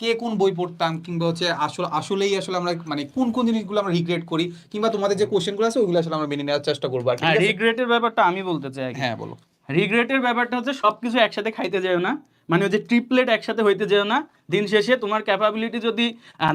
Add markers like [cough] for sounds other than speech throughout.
কে কোন বই পড়তাম কিংবা হচ্ছে আসলে আসলেই আসলে আমরা মানে কোন কোন জিনিসগুলো আমরা রিগ্রেট করি কিংবা তোমাদের যে কোশ্চেনগুলো আছে ওইগুলো আসলে আমরা মেনে নেওয়ার চেষ্টা করব আর কি, হ্যাঁ? রিগ্রেটের ব্যাপারটা আমি বলতে চাই হ্যাঁ বলো রিগ্রেটের ব্যাপারটা হচ্ছে সবকিছু একসাথে খাইতে যায় না মানে ওই যে ট্রিপলেট একসাথে হইতে যেও না দিন শেষে তোমার ক্যাপাবিলিটি যদি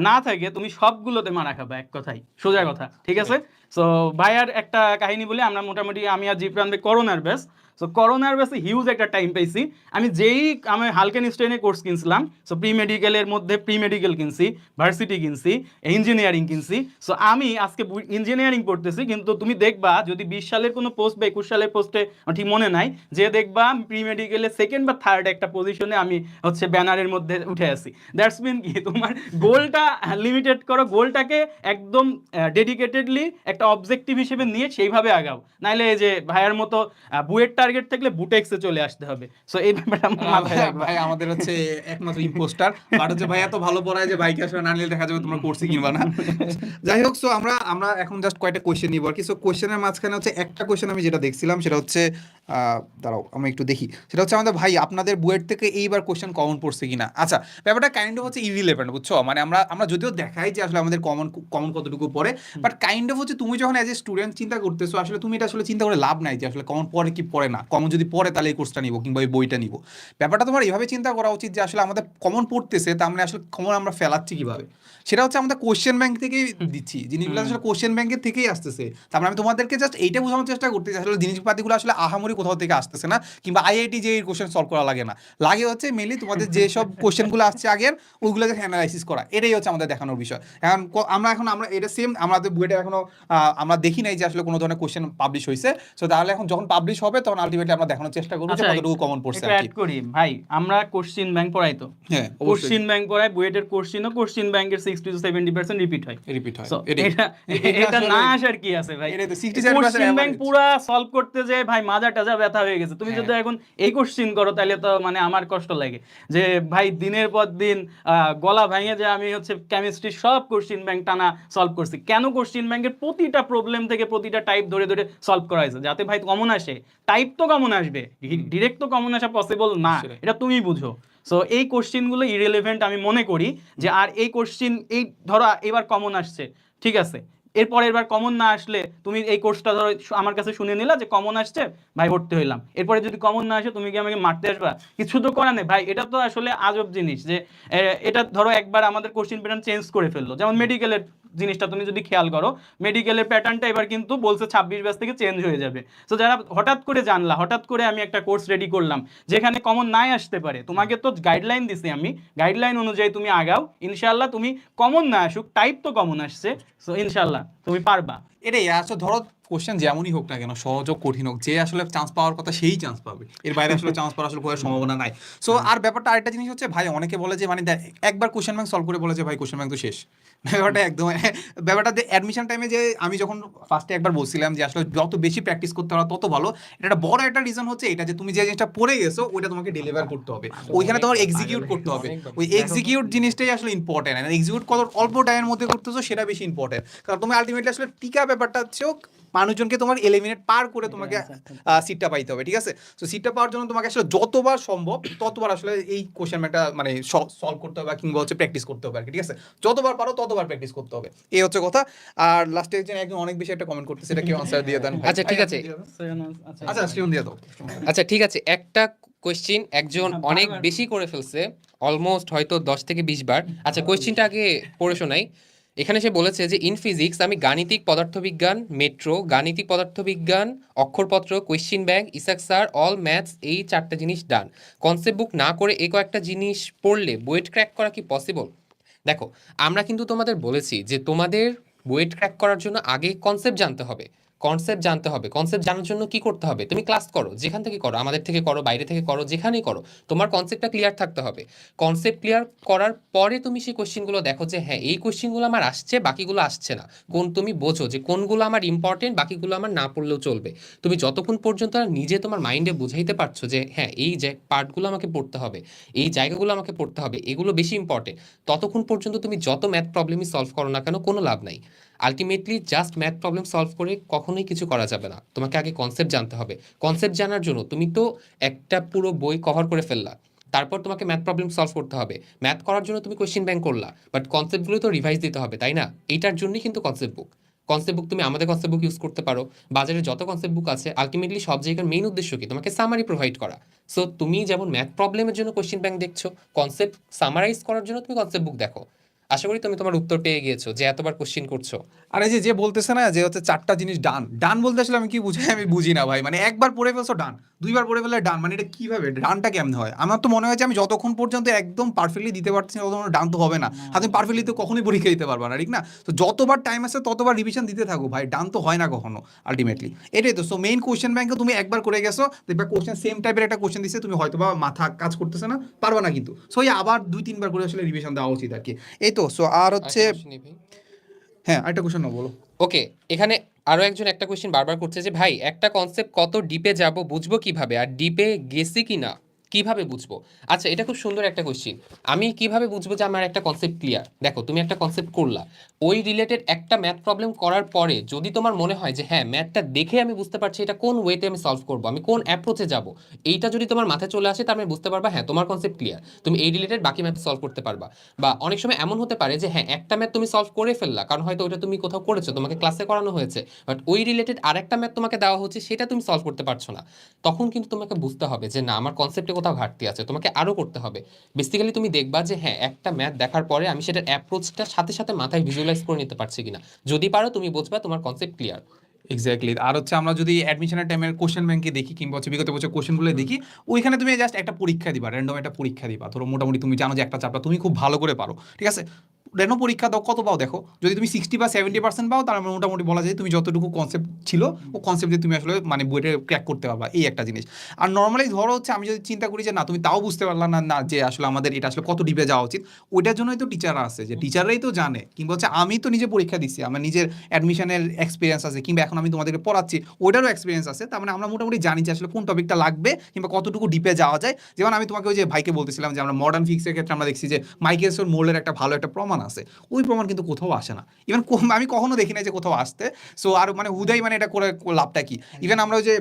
না থাকে, তুমি সবগুলোতে মারা খাবা, এক কথাই সোজা কথা, ঠিক আছে? সো ভাইয়ার একটা কাহিনী বলি, আমরা মোটামুটি আমি আর জিপ্রান ভাই করোনার বেস সো করোনার বেসে হিউজ একটা টাইম পেয়েছি। আমি যেই, আমি হালকেন স্টেনে কোর্স কিনছিলাম সো প্রি মেডিকেলের মধ্যে প্রি মেডিকেল কিনছি ভার্সিটি কিনছি ইঞ্জিনিয়ারিং কিনছি। সো আমি আজকে ইঞ্জিনিয়ারিং পড়তেছি, কিন্তু তুমি দেখবা, যদি বিশ সালের কোনো পোস্ট বা একুশ সালের পোস্টে ঠিক মনে নাই, যে দেখবা প্রি মেডিকেলের সেকেন্ড বা থার্ড একটা পজিশনে আমি হচ্ছে ব্যানারের মধ্যে উঠে আছি। দ্যাটস মিন কি? তোমার গোলটা লিমিটেড করো গোলটাকে একদম ডেডিকেটেডলি একটা অবজেক্টিভ হিসেবে নিয়ে সেইভাবে আগাও। নাইলে এই যে ভাইয়ার মতো বুয়ের টার্গেট থাকলে বুটেক্সে চলে আসতে হবে। সো এই ব্যাপারটা ভাই আমাদের হচ্ছে একমাত্র ইম্পোস্টার বাট হচ্ছে ভাই এত ভালো পড়ায় যে বাইকে আসলে না নিলে দেখা যাবে তোমরা কোর্সে কিনবা না। যাই হোক সো আমরা আমরা এখন জাস্ট কয়েকটা কোয়েশ্চেন নিব আর কি। সো কোয়েশ্চেনের মাঝখানে হচ্ছে একটা কোয়েশ্চেন আমি যেটা দেখছিলাম সেটা হচ্ছে দাঁড়াও আমি একটু দেখি। সেটা হচ্ছে আমাদের ভাই আপনাদের বুয়েট থেকে এইবার কোয়েশ্চেন কমন পড়ছে কিনা? আচ্ছা ব্যাপারটা কাইন্ড অফ হচ্ছে ইরিলেভেন্ট বুঝছ? মানে আমরা আমরা যদিও দেখাই যে আসলে আমাদের কমন কমন কতটুকু পড়ে বাট কাইন্ড অফ হচ্ছে তুমি যখন এজ এ স্টুডেন্ট চিন্তা করতেছো আসলে তুমি এটা আসলে চিন্তা করে লাভ নাই যে আসলে কমন পড়ে কি পড়ে না। কমন যদি পড়ে তাহলে এই কোর্সটা নিবো কিংবা এই বইটা নিবো। ব্যাপারটা তোমার এইভাবে চিন্তা করা উচিত যে আসলে আমাদের কমন পড়তেছে তার মানে আসলে কমন আমরা ফেলাচ্ছি কীভাবে? সেটা হচ্ছে আমাদের কোশ্চেন ব্যাংক থেকেই দিচ্ছি। জিনিসগুলো আসলে কোশ্চেন ব্যাংকের থেকেই আসতেছে। তারপরে আমি তোমাদেরকে জাস্ট এইটা বোঝানোর চেষ্টা করতেছি আসলে জিনিসপাতিগুলো আসলে আহামরি কোথাও থেকে আসতেছে না কিংবা আইআইটি যে কোশ্চেন সলভ করা লাগে না। লাগে হচ্ছে মেনলি তোমাদের যে সব কোশ্চেনগুলো আসছে আগের ওইগুলোকে অ্যানালাইসিস করা। এটাই হচ্ছে আমাদের দেখানোর বিষয়। এখন আমরা এখন আমরা এটা সেম আমাদের বইটা এখনও আমরা দেখি নাই যে আসলে কোনো ধরনের কোশ্চেন পাবলিশ হয়েছে সো তাহলে এখন যখন পাবলিশ হবে তখন আলটিমেটলি আমরা দেখানোর চেষ্টা করব যে আচ্ছা, কতটুকু কমন পড়ছে অ্যাড করি। ভাই আমরা কোশ্চিন ব্যাংক পড়াই তো। হ্যাঁ কোশ্চিন ব্যাংক পড়াই বুয়েটের কোশ্চিনও কোশ্চিন ব্যাংকের sixty two seventy percent repeat হয়। রিপিট হয় এটা এটা এটা [laughs] না আসার কি আছে ভাই? এটাই তো, 67% কোশ্চিন ব্যাংক average। পুরা সলভ করতে যে ভাই মাজা টাজা ব্যথা হয়ে গেছে। তুমি হ্যাঁ। যদি এখন এই কোশ্চিন করো তাহলে তো মানে আমার কষ্ট লাগে। যে ভাই দিনের পর দিন গলা ভেঙে যে আমি হচ্ছে কেমিস্ট্রি সব কোশ্চিন ব্যাংক টানা সলভ করছি। কেন কোশ্চিন ব্যাংকের প্রতিটা প্রবলেম থেকে প্রতিটা টাইপ ধরে ধরে সলভ করা হয়েছে? যাতে ভাই কমন আসে। টাইপ তো কমন আসবে। ডিরেক্ট তো কমন আসা পসিবল না। এটা তুমি বুঝো। সো এই কোশ্চিনগুলো ইরেলেভেন্ট আমি মনে করি যে আর এই কোশ্চিন এই ধরো এবার কমন আসছে। ঠিক আছে? এর এবার বার কমন না আসলে তুমি এই কোর্সটা ধরো আমার কাছে শুনে নিলা যে কমন আসছে, ভাই ভর্তি হইলাম। এরপরে যদি কমন না আসে, তুমি কি আমাকে মারতে আসবা? কিছু তো করা নেই। ভাই, এটা তো আসলে আজব জিনিস যে এটা ধরো একবার আমাদের কোশ্চিন প্যাটার্ন চেঞ্জ করে ফেলল। যেমন মেডিকেলের জিনিসটা তুমি যদি খেয়াল করো মেডিকেলের প্যাটার্নটা এবার কিন্তু বলছে ছাব্বিশ ব্যাচ থেকে চেঞ্জ হয়ে যাবে। তো যারা হঠাৎ করে জানলা, হঠাৎ করে আমি একটা কোর্স রেডি করলাম, যেখানে কমন নাই আসতে পারে, তোমাকে তো গাইডলাইন দিছি আমি গাইডলাইন অনুযায়ী তুমি আগাও ইনশাল্লাহ তুমি কমন না আসুক টাইপ তো কমন আসছে সো ইনশাল্লাহ তুমি পারবা। এটাই আচ্ছা ধরো কোশ্চেন যেমনই হোক না কেন সহজ হোক কঠিন হোক যে আসলে চান্স পাওয়ার কথা সেই চান্স পাবে। এর বাইরে আসলে চান্স পাওয়ার আসলে কোনো সম্ভাবনা নাই। সো আর ব্যাপারটা আরেকটা জিনিস হচ্ছে ভাই অনেকে বলে যে মানে একবার কোশ্চেন ব্যাংক সলভ করে বলে যে ভাই কোশ্চেন ব্যাংক তো শেষ। [laughs] ব্যাপারটা একদম ব্যাপারটা অ্যাডমিশন টাইমে যে আমি যখন ফার্স্টে একবার বলছিলাম যে আসলে যত বেশি প্র্যাকটিস করতে পারো তত ভালো। এটা বড় একটা রিজন হচ্ছে এটা যে তুমি যে জিনিসটা পড়ে গেছো ওইটা তোমাকে ডেলিভার করতে হবে। ওইখানে তোমার এক্সিকিউট করতে হবে। ওই এক্সিকিউট জিনিসটাই আসলে ইম্পর্টেন্ট এক্সিকিউট কত অল্প টাইমের মধ্যে করতেছো সেটা বেশি ইম্পর্টেন্ট কারণ তুমি আলটিমেটলি আসলে টিকা ব্যাপারটা হচ্ছে মানুষজনকে তোমার এলিমিনেট পার করে তোমাকে সিটটা পাইতে হবে ঠিক আছে? তো সিটটা পাওয়ার জন্য তোমাকে আসলে যতবার সম্ভব ততবার আসলে এই কোশ্চেন ব্যাংকটা মানে সলভ করতে হবে কিংবা হচ্ছে প্র্যাকটিস করতে হবে আর কি ঠিক আছে? যতবার পারো ততবার প্র্যাকটিস করতে হবে। এই হচ্ছে কথা। আর লাস্টে একজন একজন অনেক বেশি একটা কমেন্ট করতেছে এটা কেউ আনসার দিয়ে দেন আচ্ছা, ঠিক আছে। আচ্ছা আচ্ছা দিয়ে দাও। আচ্ছা ঠিক আছে। একটা কোয়েশ্চেন একজন হ্যাঁ, অনেক বেশি করে ফেলছে অলমোস্ট হয়তো দশ থেকে বিশ বার। আচ্ছা কোয়েশ্চেনটা আগে পড়ে শোনাই। এখানে সে বলেছে যে ইন ফিজিক্স আমি গাণিতিক পদার্থবিজ্ঞান মেট্রো গাণিতিক পদার্থবিজ্ঞান, অক্ষরপত্র question bank Isaac sir all maths এই চারটা জিনিস ডান কনসেপ্ট বুক না করে এ কয়েকটা জিনিস পড়লে বয়েট ক্র্যাক করা কি পসিবল দেখো, আমরা কিন্তু তোমাদের বলেছি যে তোমাদের বয়েট ক্র্যাক করার জন্য আগে কনসেপ্ট জানতে হবে। কনসেপ্ট জানতে হবে। কনসেপ্ট জানার জন্য কি করতে হবে? তুমি ক্লাস করো, যেখান থেকে করো, আমাদের থেকে করো, বাইরে থেকে করো, যেখানেই করো, তোমার কনসেপ্টটা ক্লিয়ার থাকতে হবে। কনসেপ্ট ক্লিয়ার করার পরে তুমি সেই কোশ্চেনগুলো দেখো যে হ্যাঁ এই কোশ্চেনগুলো আমার আসছে, বাকিগুলো আসছে না। কোন তুমি বোঝো যে, কোনগুলো আমার ইম্পর্টেন্ট বাকিগুলো আমার না পড়লেও চলবে। তুমি যতক্ষণ পর্যন্ত নিজে তোমার মাইন্ডে বুঝাইতে পারছ যে হ্যাঁ এই যে পার্টগুলো আমাকে পড়তে হবে, এই জায়গাগুলো আমাকে পড়তে হবে, এগুলো বেশি ইম্পর্টেন্ট ততক্ষণ পর্যন্ত তুমি যত ম্যাথ প্রবলেমই সলভ করো না কেন, কোনো লাভ নাই। Ultimately just math problem solve করে কখনোই কিছু করা যাবে না। তোমাকে আগে কনসেপ্ট জানতে হবে। কনসেপ্ট জানার জন্য তুমি তো একটা পুরো বই কভার করে ফেললা। তারপর তোমাকে ম্যাথ প্রবলেম সলভ করতে হবে। ম্যাথ করার জন্য তুমি কোয়েশ্চেন ব্যাংক করলা। বাট কনসেপ্টগুলো তো রিভাইজ দিতে হবে, তাই না? এইটার জন্যই কিন্তু কনসেপ্ট বুক কনসেপ্ট বুক তুমি আমাদের কনসেপ্ট বুক ইউজ করতে পারো। বাজারে যত কনসেপ্ট বুক আছে আলটিমেটলি সব জায়গার মেইন উদ্দেশ্য কি? তোমাকে সামারি প্রোভাইড করা। সো তুমি যেমন ম্যাথ প্রবলেমের জন্য কোয়েশ্চেন ব্যাংক দেখছ কনসেপ্ট সামারাইজ করার জন্য তুমি কনসেপ্ট বুক দেখো। আশা করি তুমি তোমার উত্তর পেয়ে গিয়েছো, যে এতবার কোশ্চিন করছ। আর এই যে যে বলতেছে না, যে হচ্ছে চারটা জিনিস ডান ডান বলতে আসলে আমি কি বুঝাই আমি বুঝি না ভাই। মানে একবার পড়ে ফেলছো ডান দুইবার পড়ে ফেললে ডান মানে এটা কীভাবে? ডানটা কেমন হয়? আমার তো মনে হয় যে আমি যতক্ষণ পর্যন্ত একদম পারফেক্টলি দিতে পারছি না ততক্ষণ ডান তো হবে না। আর তুমি পারফেক্টলি তো কখনোই পরীক্ষা দিতে পারবা না ঠিক না? তো যতবার টাইম আছে ততবার রিভিশন দিতে থাকো ভাই ডান তো হয় না কখনো আলটিমেটলি এটাই তো সো মেইন কোশ্চেন ব্যাংকে তুমি একবার করে গেছো দেখবা কোশ্চেন সেম টাইপের একটা কোশ্চেন দিচ্ছে তুমি হয়তো বা মাথা কাজ করতেছে না পারবা না কিন্তু। সো এই আবার দুই তিনবার করে আসলে রিভিশন দেওয়া উচিত আর কি। এই তো সো আর হচ্ছে? হ্যাঁ আরেকটা কোশ্চেন বলো। ওকে এখানে আরও একজন একটা কোয়েশ্চেন বারবার করছে যে, ভাই, একটা কনসেপ্ট কত ডিপে যাব, বুঝব কীভাবে? আর ডিপে গেছি কিনা? কীভাবে বুঝব? আচ্ছা এটা খুব সুন্দর একটা কোশ্চেন আমি কীভাবে বুঝব যে আমার একটা কনসেপ্ট ক্লিয়ার দেখো, তুমি একটা কনসেপ্ট করলা। ওই রিলেটেড একটা ম্যাথ প্রবলেম করার পরে যদি তোমার মনে হয় যে হ্যাঁ ম্যাথটা দেখে আমি বুঝতে পারছি এটা কোন ওয়েতে আমি সলভ করব, আমি কোন অ্যাপ্রোচে যাব, এইটা যদি তোমার মাথায় চলে আসে তার মানে বুঝতে পারবা হ্যাঁ তোমার কনসেপ্ট ক্লিয়ার তুমি এই রিলেটেড বাকি ম্যাথ সলভ করতে পারবা। বা অনেক সময় এমন হতে পারে যে হ্যাঁ একটা ম্যাথ তুমি সলভ করে ফেললা, কারণ হয়তো ওটা তুমি কোথাও করেছ, তোমাকে ক্লাসে করানো হয়েছে বাট ওই রিলেটেড আরেকটা ম্যাথ তোমাকে দেওয়া হচ্ছে, সেটা তুমি সলভ করতে পারছ না। তখন কিন্তু তোমাকে বুঝতে হবে যে, না, আমার কনসেপ্টে কোথাও ঘাটতি আছে তোমাকে আরও করতে হবে। বেসিক্যালি তুমি দেখবা যে হ্যাঁ একটা ম্যাথ দেখার পরে আমি সেটার অ্যাপ্রোচটা সাথে সাথে মাথায় ভিজুয়ালাইজ করে নিতে পারছি কিনা। যদি পারো তুমি বুঝবা তোমার কনসেপ্ট ক্লিয়ার এক্স্যাক্টলি আর হচ্ছে আমরা যদি অ্যাডমিশনের টাইমের কোশ্চেন ব্যাংকে দেখি কিংবা হচ্ছে বিগত বছর কোশ্চেনগুলো দেখি ওইখানে তুমি জাস্ট একটা পরীক্ষা দিবা র্যান্ডম একটা পরীক্ষা দিবা। ধরো মোটামুটি তুমি জানো যে একটা চাপটা তুমি খুব ভালো করে পারো ঠিক আছে? র্যান্ডম পরীক্ষা দাও, কত পাও দেখো? যদি তুমি সিক্সটি বা সেভেন্টি পার্সেন্ট পাও তার মোটামুটি বলা যায় তুমি যতটুকু কনসেপ্ট ছিল, ও কনসেপ্ট দিয়ে তুমি আসলে মানে বইটা ক্র্যাক করতে পারবা, এই একটা জিনিস। আর নর্মালি ধরো হচ্ছে আমি যদি চিন্তা করি যে না, তুমি তাও বুঝতে পারলা না না যে আসলে আমাদের এটা আসলে কত ডিপে যাওয়া উচিত, ওইটার জন্যই তো টিচাররা আছে, যে টিচাররাই তো জানে। কিংবা হচ্ছে আমি তো নিজে পরীক্ষা দিচ্ছি আমার নিজের অ্যাডমিশনের এক্সপিরিয়েন্স আছে, কিংবা এখন আমি তোমাদেরকে পড়াচ্ছি, ওইটারও এক্সপিরিয়েন্স আছে। তার মানে আমরা মোটামুটি জানি যে আসলে কোন টপিকটা লাগবে, কিংবা কতটুকু ডিপে যাওয়া যায়। যেমন আমি তোমাকে ওই যে ভাইকে বলতেছিলাম যে আমরা মডার্ন ফিক্সের ক্ষেত্রে আমরা দেখছি যে মাইকেলসোর মোল্ডের একটা ভালো একটা প্রমাণ আছে। ওই প্রমাণ কিন্তু কোথাও আসে না। ইভেন আমি কখনো দেখি না যে কোথাও আসতে। সো আর মানে হুদাই মানে এটা করে লাভটা কি? ইভেন আমরা ওই যে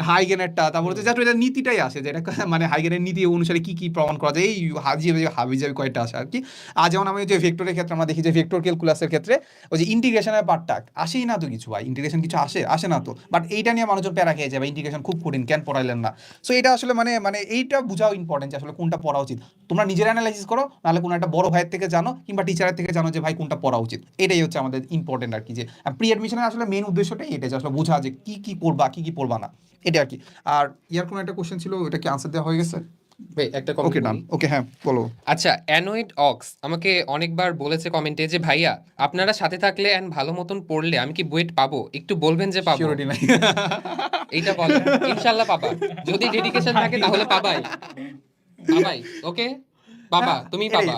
হাইগেনেরটা তারপর হচ্ছে এটা নীতিটাই আসে যে এটা [laughs] মানে হাইগেনের নীতি অনুসারে কি কি প্রমাণ করা যায়? এই হাজি হাবি যাবি কয়টা আসে আর কি। আর যেমন আমি যে ভেক্টরের ক্ষেত্রে আমরা দেখি যে ভেক্টর ক্যালকুলাসের ক্ষেত্রে ওই যে ইন্টিগ্রেশনের পার্টটা আসেই না তো কিছু ভাই। ইন্টিগ্রেশন কিছু আসে? আসে না তো। বাট এইটা নিয়ে মানুষজন প্যারা খেয়ে যায় বা ইন্টিগ্রেশন খুব কঠিন, কেন পড়াইলেন না? সো এটা আসলে মানে মানে এইটা বোঝাও ইম্পর্টেন্ট যে আসলে কোনটা পড়া উচিত। তোমরা নিজের অ্যানালাইসিস করো, নাহলে কোনো একটা বড় ভাইয়ের থেকে জানো কিংবা টিচারের থেকে জানো যে ভাই কোনটা পড়া উচিত। এটাই হচ্ছে আমাদের ইম্পর্টেন্ট আর কি যে প্রি অ্যাডমিশনের আসলে মেন উদ্দেশ্যটাই এটা যে আসলে বোঝা যে কি কি পড়বা কি কি পড়বা না। এটা আর কি। আর ইয়ার কোনো একটা কোশ্চেন ছিল ওটা কি আনসার দেওয়া হয়ে গেছে? একটা ওকে ডান ওকে হ্যাঁ বলো। আচ্ছা অ্যানোয়েড অক্স আমাকে অনেকবার বলেছে কমেন্টে যে ভাইয়া আপনারা সাথে থাকলে এন্ড ভালো মতন পড়লে আমি কি বুয়েট পাবো? একটু বলবেন যে পাবো? সিওরিটি নাই। এইটা বলেন। ইনশাল্লাহ পাবা। যদি ডেডিকেশন থাকে তাহলে পাবাই। পাবাই ওকে পাবা তুমি পাবা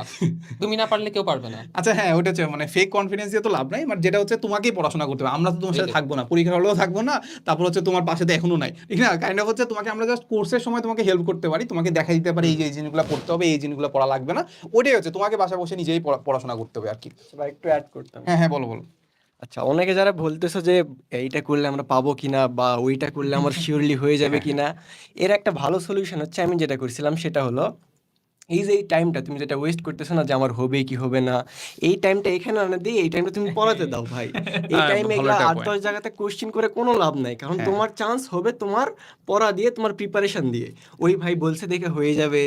তুমি না পারলে কেউ পারবে না। আচ্ছা হ্যাঁ ওটা হচ্ছে মানে ফেক কনফিডেন্স দিয়ে তো লাভ নাই বাট যেটা হচ্ছে তোমাকেই পড়াশোনা করতে হবে। আমরা তো তোমার সাথে থাকব না পরীক্ষার হলেও থাকব না তারপর হচ্ছে তোমার পাশে তো এখনও নাই। ঠিক না? কাইন্ড অফ হচ্ছে তোমাকে আমরা জাস্ট কোর্সের সময় তোমাকে হেল্প করতে পারি তোমাকে দেখা দিতে পারি এই যে এই জিনিসগুলো পড়তে হবে এই জিনিসগুলো পড়া লাগবে না। ওটাই হচ্ছে তোমাকে বাসা বসে নিজেই পড়াশোনা করতে হবে আর কি। বা একটু অ্যাড করতাম। হ্যাঁ হ্যাঁ বলো বলো। আচ্ছা অনেকে যারা বলতেছো যে এইটা করলে আমরা পাবো কিনা বা ওইটা করলে আমার [laughs] শিওরলি হয়ে যাবে কিনা এর একটা ভালো সলিউশন হচ্ছে আমি যেটা করছিলাম সেটা হলো এই যে এই টাইমটা তুমি যেটা ওয়েস্ট করতেছো না যে আমার হবে কি হবে না এই টাইমটা এখানে আনা দিয়ে এই টাইমটা তুমি পড়াতে দাও ভাই। [laughs] এই হ্যাঁ, টাইমে ভালো এগুলা আট দশ জায়গাতে কোশ্চিন করে কোনো লাভ নাই কারণ হ্যাঁ। তোমার চান্স হবে তোমার পড়া দিয়ে তোমার প্রিপারেশন দিয়ে। ওই ভাই বলছে দেখে হয়ে যাবে।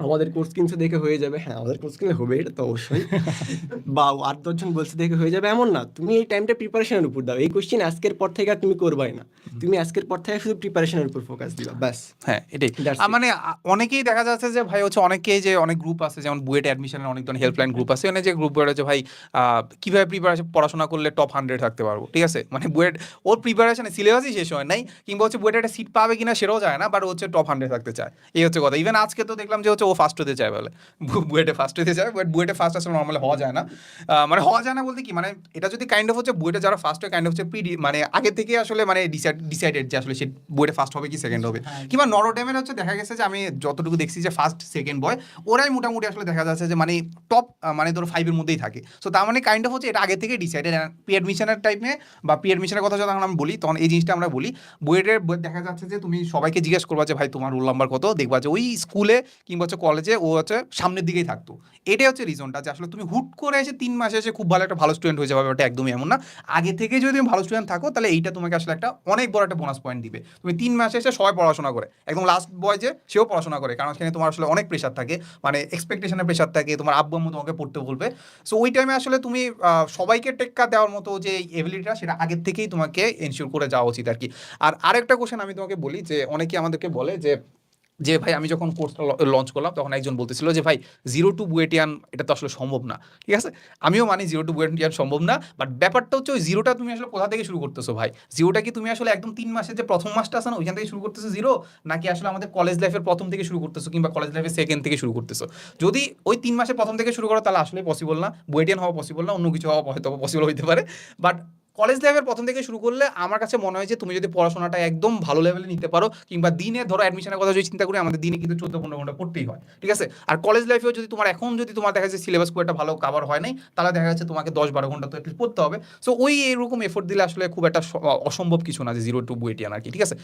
আমাদের কোর্স কিনছে দেখে হয়ে যাবে। হ্যাঁ আমাদের কোর্স কিনলে হবে এটা তো অবশ্যই। [laughs] বা আট দশজন বলছে দেখে হয়ে যাবে এমন না। তুমি এই টাইমটা প্রিপারেশনের উপর দাও। এই কোশ্চিন আজকের পর থেকে আর তুমি করবাই না। তুমি আজকের পর থেকে শুধু প্রিপারেশনের উপর ফোকাস দিবা ব্যাস। হ্যাঁ এটাই. মানে অনেকেই দেখা যাচ্ছে যে ভাই হচ্ছে অনেকেই যে অনেক গ্রুপ আছে যেমন বুয়েট অ্যাডমিশনের অনেক ধরনের হেল্পলাইন গ্রুপ আছে। মানে যে গ্রুপ যে ভাই আহ, কীভাবে প্রিপারেশন পড়াশোনা করলে টপ হান্ড্রেড থাকতে পারব ঠিক আছে? মানে বুয়েট ওর প্রিপারেশনে সিলেবাসই শেষ হয় নাই কিংবা হচ্ছে বুয়েট একটা সিট পাবে কিনা সেটাও যায় না বাট হচ্ছে টপ হান্ড্রেড থাকতে চায়। এই হচ্ছে কথা। ইভেন আজকে তো দেখলাম যে হচ্ছে ও ফার্স্ট হতে চায় বলে। বুয়েটে ফার্স্ট হতে চায় বাট বুয়েটে ফার্স্ট আসলে নর্মালি হওয়া যায় না। মানে হওয়া যায় না বলতে কি মানে এটা যদি কাইন্ড অফ হচ্ছে বুয়েটে যারা ফার্স্ট হয় কাইন্ড অফ হচ্ছে প্রি মানে আগে থেকে আসলে মানে ডিসাইডেড যে আসলে সে বুয়েটে ফার্স্ট হবে কি সেকেন্ড হবে। কিংবা নরোডেমের হচ্ছে দেখা গেছে যে আমি যতটুকু দেখছি যে ফার্স্ট সেকেন্ড বয় ওরাই মোটামুটি আসলে দেখা যাচ্ছে যে মানে টপ মানে ধরো ফাইভের মধ্যেই থাকে। সো তার মানে কাইন্ড অফ হচ্ছে এটা আগে থেকে ডিসাইডেড পি অ্যাডমিশনের টাইমে বা পি অ্যাডমিশনের কথা যখন আমি বলি তখন এই জিনিসটা আমরা বলি। বুয়েটের দেখা যাচ্ছে যে তুমি সবাইকে জিজ্ঞেস করবা যে ভাই তোমার রোল নাম্বার কত? দেখবা যে ওই স্কুলে কিংবা হচ্ছে কলেজে ও হচ্ছে সামনের দিকেই থাকতো। এটাই হচ্ছে রিজনটা যে আসলে তুমি হুট করে এসে তিন মাসে এসে খুব ভালো একটা ভালো স্টুডেন্ট হয়ে যাবে ওটা একদমই এমন না। আগে থেকে যদি তুমি ভালো স্টুডেন্ট থাকো, তাহলে এইটা তোমাকে আসলে একটা অনেক বড় একটা বোনাস পয়েন্ট দিবে। তুমি তিন মাসে এসে সবাই পড়াশোনা করে, একদম লাস্ট বয় যে, সেও পড়াশোনা করে, কারণ সেখানে তোমার আসলে অনেক প্রেশার থাকে মানে এক্সপেকটেশনের প্রেশার থাকে, তোমার আব্বু আম্মু তোমাকে পড়তে বলবে। সো ওই টাইমে আসলে তুমি সবাইকে টেক্কা দেওয়ার মতো যে এবিলিটিটা সেটা আগের থেকেই তোমাকে এনশিওর করে যাওয়া উচিত আর কি। আর আরেকটা কোশ্চেন আমি তোমাকে বলি যে, অনেকে আমাদেরকে বলে যে যে ভাই আমি যখন কোর্সটা লঞ্চ করলাম, তখন একজন বলতেছিল যে, ভাই জিরো টু বুয়েটিয়ান এটা তো আসলে সম্ভব না। ঠিক আছে? আমিও মানি জিরো টু বুয়েটিয়ান সম্ভব না বাট ব্যাপারটা হচ্ছে ওই জিরোটা তুমি আসলে কোথা থেকে শুরু করতেছো ভাই? জিরোটা কি তুমি আসলে একদম তিন মাসের যে প্রথম মাসটা আছে না, ওইখান থেকে শুরু করতেছো জিরো নাকি আসলে আমাদের কলেজ লাইফের প্রথম থেকে শুরু করতেছো কিংবা কলেজ লাইফের সেকেন্ড থেকে শুরু করতেছো? যদি ওই তিন মাসের প্রথম থেকে শুরু করো, তাহলে আসলে পসিবল না। বুয়েটিয়ান হওয়া পসিবল না, অন্য কিছু হওয়া হয়তো পসিবল হইতে পারে বাট কলেজ লাইফের প্রথম থেকে শুরু করলে আমার কাছে মনে হয় যে তুমি যদি পড়াশোনাটা একদম ভালো লেভেলে নিতে পারো, কিংবা দিনে ধরো অ্যাডমিশনের কথা যদি চিন্তা করি, আমাদের দিনে কিন্তু চোদ্দ পনেরো ঘণ্টা পড়তেই হয়, ঠিক আছে? আর কলেজ লাইফেও যদি তোমার, এখন যদি তোমার দেখা যাচ্ছে সিলেবাস খুব একটা ভালো কাভার হয় নাই, তাহলে দেখা যাচ্ছে তোমাকে দশ বারো ঘণ্টা তো একটু পড়তে হবে। সো ওই এরকম এফোর্ট দিলে আসলে খুব একটা অসম্ভব কিছু না যে জিরো টু বুয়েটিয়ান আর কি, ঠিক আছে?